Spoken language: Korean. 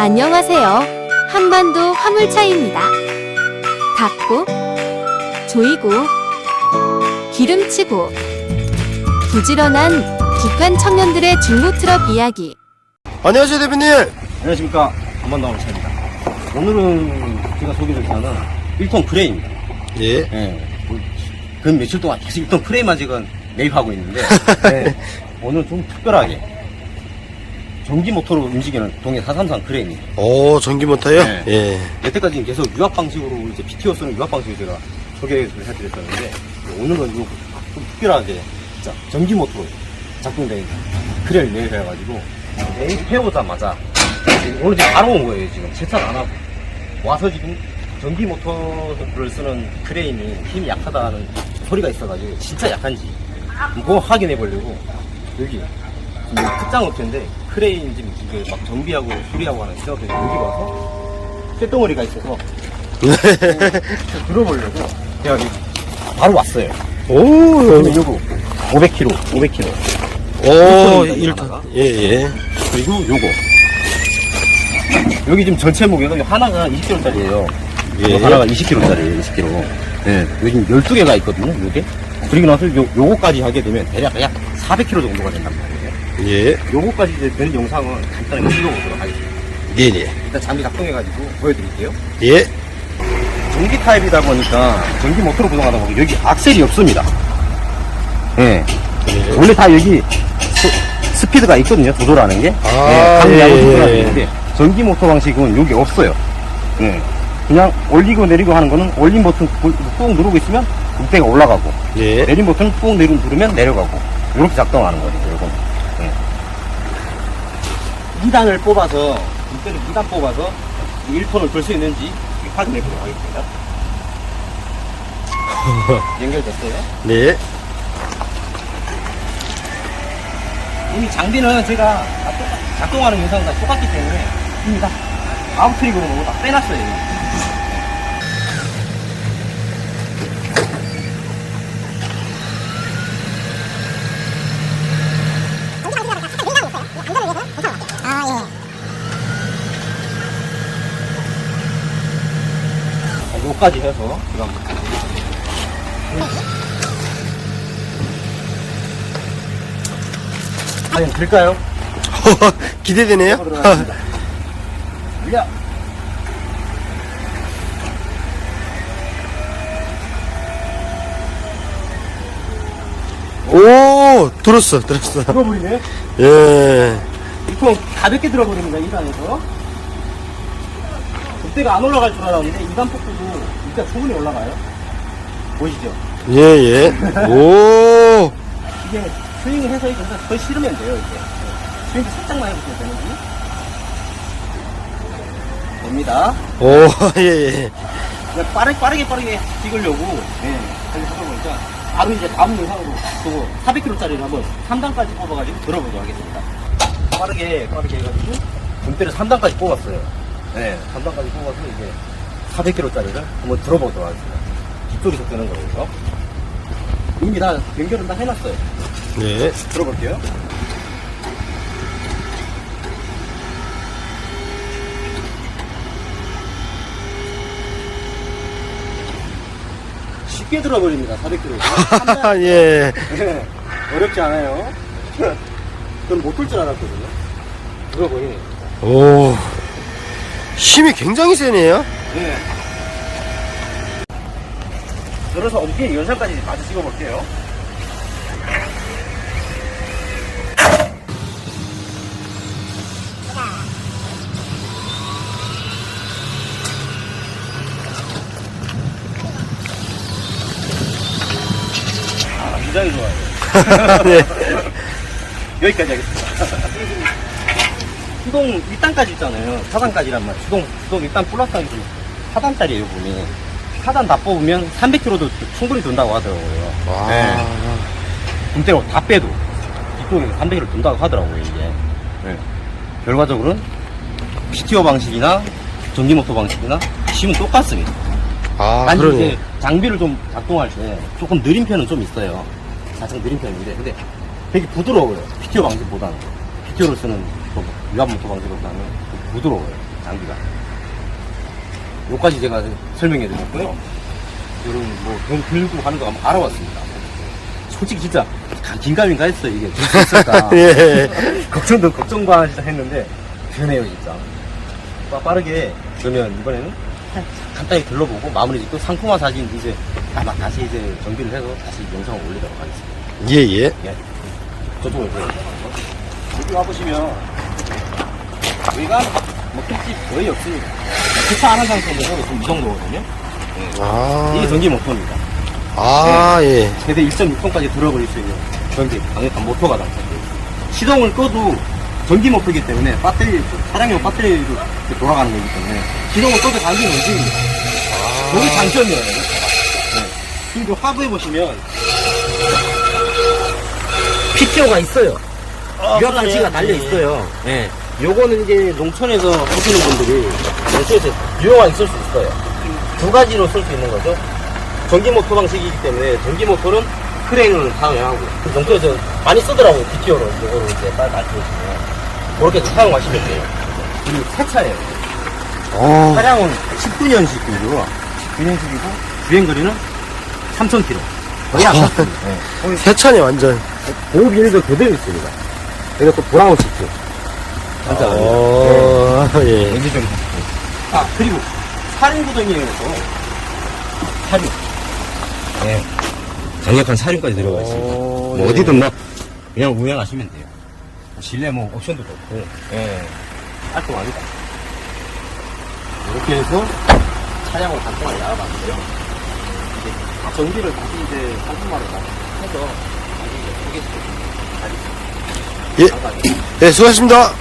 안녕하세요. 한반도 화물차입니다. 닫고, 조이고, 기름치고, 부지런한 북한 청년들의 중고 트럭 이야기. 안녕하세요 대표님 안녕하십니까 한반도 차입니다 오늘은 제가 소개를 하는 1톤 크레인입니다 예 예. 그 며칠 동안 계속 1톤 크레인만 지금 매입하고 있는데 예. 오늘 좀 특별하게 전기 모터로 움직이는 동해 433 크레인입니다 오 전기 모터요? 네. 예 여태까지는 계속 유압 방식으로 이제 PTO 쓰는 유압 방식으로 제가 소개를 해드렸었는데 오늘은 요좀 특별하게 진짜 전기 모터로 작동된 크레인을 매입해가지고 매입해오자마자 오늘 지금 바로 온 거예요 지금 세차를 안 하고 와서 지금 전기 모터를 쓰는 크레인이 힘이 약하다는 소리가 있어가지고 진짜 약한지 그거 확인해 보려고 여기 특장 업체인데 크레인 지금 이게 막 정비하고 수리하고 하는 기업 업체 여기 와서 쇳덩어리가 있어서 좀 들어보려고 제가 여기 바로 왔어요. 오 그러면 요거 500kg, 500kg. 오 일톤입니다, 1톤 예예 그리고 요거 여기 지금 전체 무게가 하나가 20kg짜리예요. 예. 하나가 20kg짜리예요, 20kg. 예. 여기 지금 12개가 있거든요, 요게. 그리고 나서 요, 요거까지 하게 되면 대략 약 400kg 정도가 된단 말이에요. 예 요거까지 이제 되는 영상은 간단하게 찍어보도록 하겠습니다. 네네 일단 장비 작동해가지고 보여드릴게요. 예 전기 타입이다 보니까 전기 모터로 구동하다 보니 여기 악셀이 없습니다. 예. 원래 다 여기 스, 피드가 있거든요. 조절하는 게. 아, 강약을 예, 조절하는 예. 게 전기 모터 방식은 여기 없어요. 예. 그냥 올리고 내리고 하는 거는 올린 버튼 꾹꾹 누르고 있으면 국대가 올라가고 예 내린 버튼 꾹 누르면 내려가고 이렇게 작동하는 거죠. 예. 2단을 뽑아서 이때를 2단 뽑아서 1톤을 들수 있는지 확인해 보도록 하겠습니다. 연결됐어요. 네. 이미 장비는 제가 다 작동하는 영상은 다 똑같기 때문에 이미 다 아웃트릭으로 뭐다 빼놨어요. 요까지 해서 지금 과연 될까요? 기대되네요 들어가겠습니다. 밀려. 오 들었어 들었어 들어버리네. 예 이통 가볍게 들어버립니다. 2단에서. 그때가 안 올라갈 줄 알았는데 2단 폭도 도 일단 충분히 올라가요. 보이시죠? 예 예 오 이게 스윙을 해서 이제 더 실으면 돼요. 이제. 스윙 살짝만 해보시면 되는지. 됩니다. 오, 예, 예. 그냥 빠르게 빠르게 빠르게 찍으려고 네, 하게 하다 보니까 바로 이제 다음 영상으로 저거 400kg짜리를 한번 3단까지 뽑아가지고 들어보도록 하겠습니다. 빠르게 빠르게 해가지고 금대를 3단까지 뽑았어요. 네, 3단까지 뽑아서 이제 400kg짜리를 한번 들어보도록 하겠습니다. 뒤쪽에서 뜨는 거예요. 이미 다 연결은 다 해놨어요. 예. 들어볼게요. 쉽게 들어버립니다. 400kg. 예. 네, 어렵지 않아요. 그건 못들줄 알았거든요. 들어버리네. 오. 힘이 굉장히 세네요. 네. 들어서 어깨 연상까지 마주 찍어볼게요. 아, 굉장히 좋아요. 네. 여기까지 하겠습니다. 수동 1단까지 있잖아요. 4단까지란 말이에요. 수동, 수동 1단 플러스 하기 4단짜리에요, 보면. 4단 다 뽑으면 300km도 충분히 든다고 하더라고요. 와. 네. 금대로 다 빼도 뒤쪽에서 300km 든다고 하더라고요, 이게. 네. 결과적으로는 PTO 방식이나 전기모터 방식이나 힘은 똑같습니다. 아, 단 그러네. 이제 장비를 좀 작동할 때 조금 느린 편은 좀 있어요. 살짝 느린 편인데, 근데 되게 부드러워요. PTO 방식보다는. PTO를 쓰는 그 유압 모터 방식보다는 부드러워요. 장비가. 요까지 제가 설명해 드렸고요. 여러분, 뭐, 돈 들고 가는 거 한번 알아봤습니다. 솔직히 진짜, 긴가민가 했어요, 이게. 될수 있을까. 예. 걱정도, 걱정 반 진짜 했는데, 되네요, 진짜. 빠- 빠르게, 그러면 이번에는 간단히 둘러보고 마무리 짓고 상품화 사진 이제 아마 다시 이제 정비를 해서 다시 영상을 올리도록 하겠습니다. 예, 예. 예. 저쪽으로 보여요. 여기 와보시면, 여기가 뭐 특집 거의 없으니까. 주차 안 한 상태에서 지금 이 정도거든요. 아. 이게 전기 모터입니다. 아, 예. 최대 1.6톤까지 들어버릴 수 있는 전기 강력한 모터가 장착되어 있습니다. 시동을 꺼도 전기 모터이기 때문에 배터리, 차량용 배터리로 이렇게 돌아가는 거기 때문에 시동을 꺼도 장비는 움직입니다. 여기 장점이에요. 네. 그리고 하부에 보시면 PTO가 있어요. 유압 장치가 달려 있어요. 예. 요거는 이제 농촌에서 하시는 분들이 농촌에서 유용하게 쓸수 있어요. 두 가지로 쓸 수 있는 거죠. 전기 모터 방식이기 때문에 전기 모터는 크레인을 사용하고 그 농촌에서 많이 쓰더라고요. BTO로 요거를 이제 빨리 맞춰주시면 그렇게 사용하시면 돼요. 그리고 새 차예요. 어. 차량은 19년식이고 19년식이고 주행 거리는 3,000km. 거의 안 갔습니다. 네. 세차네, 완전. 보호 비닐도 그대로 있습니다. 또 브라운 시트. 어, 예. 렌즈 좀. 아, 그리고 사륜 구동이에서 사륜. 네. 강력한 사륜까지 들어가 있습니다. 오, 뭐 예. 어디든 막 그냥 운행하시면 돼요. 실내 뭐 옵션도 좋고. 예. 깔끔합니다. 이렇게 해서 차량을 단통하게 알아봤는데요. 이제 전기를 다시 이제 상품화를 해서 다시 이제 소개시켜드립니다. 예. 예, 수고하셨습니다.